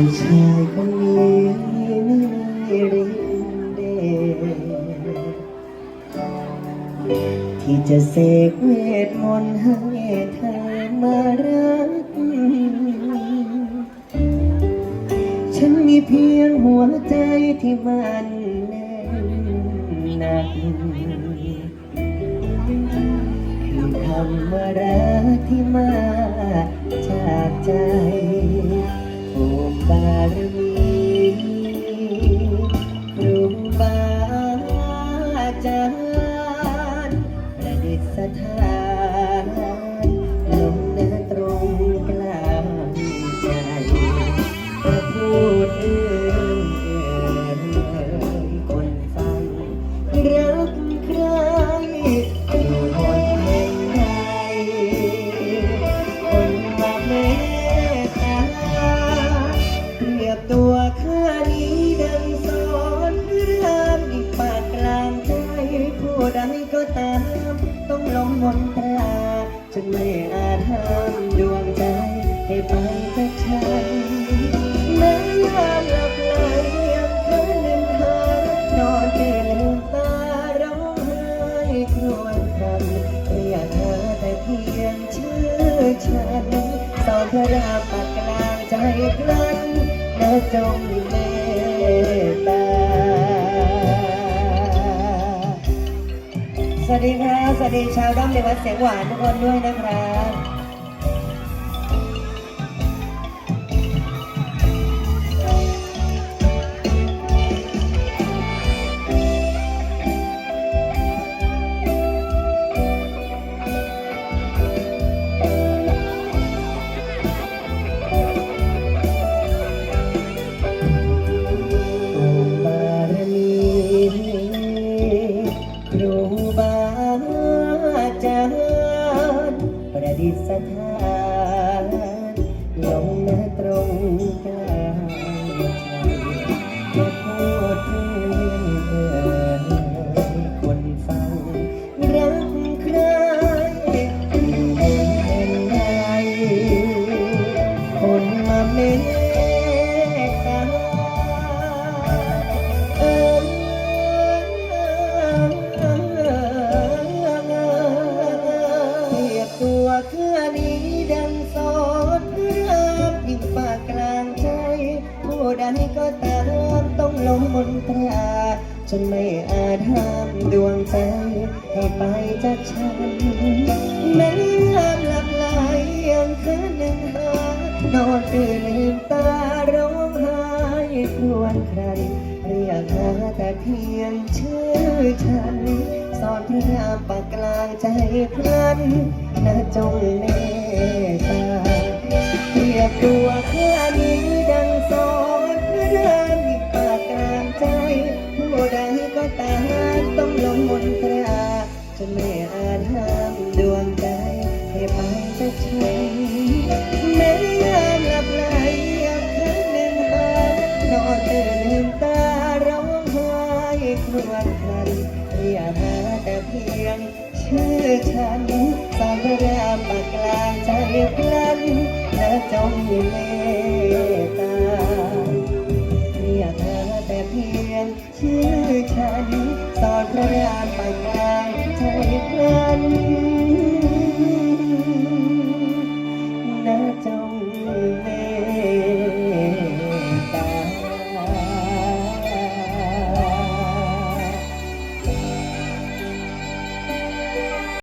ผู้ชายคนนี้ไม่มีรินเดที่จะเสกเวทมนต์ให้เธอมารัก ฉันมีเพียงหัวใจที่มันแน่นหนักคือคำว่ารักที่มาจากใจ บ ตัวข้านี้ดังสอนเรามอีกปากกลางใจ ผู้ใดก็ตาม ต้องลงมนตราจนไม่อาจห้ามดวงใจ ให้ไปจากฉันแม้ยามหลับไหลยังเธอลืมหานอนตื่นลืมตาร้องไห้ครวญครำเรียกเธอแต่เพียงชื่อฉันสอนเธอราปากกลางใจพลัน จงเมตตา สวัสดีครับ สวัสดีชาวด้อมในวัดเสียงหวานทุกคนด้วยนะครับ ថានំនៅត្រង់កា ใดก็ตามต้องลงมนตราจนไม่อาจห้ามดวงใจให้ไปจากฉันแม้ยามหลับไหลยังคืนหนึ่งหานอนตื่นลืมตาร้องไห้ครวญใครเรียกหาแต่เพียงชื่อฉันสอนพระปากกลางใจพลันนะจงเมตตาเรียกตัวข้านี้ดังสอนพระรามอีปากกลางใจผู้ใดก็ตามต้องลงมนตราจนไม่อาจห้ามดวงใจให้ไปจากฉันแม้ยามหลับไหลยังคืนหนึ่งหานอนตื่นลืมตาร้องไห้ครวญครันเรียกหาแต่เพียงชื่อฉันสอนพระรามปากกลางใจพลันและจงมีเมตตา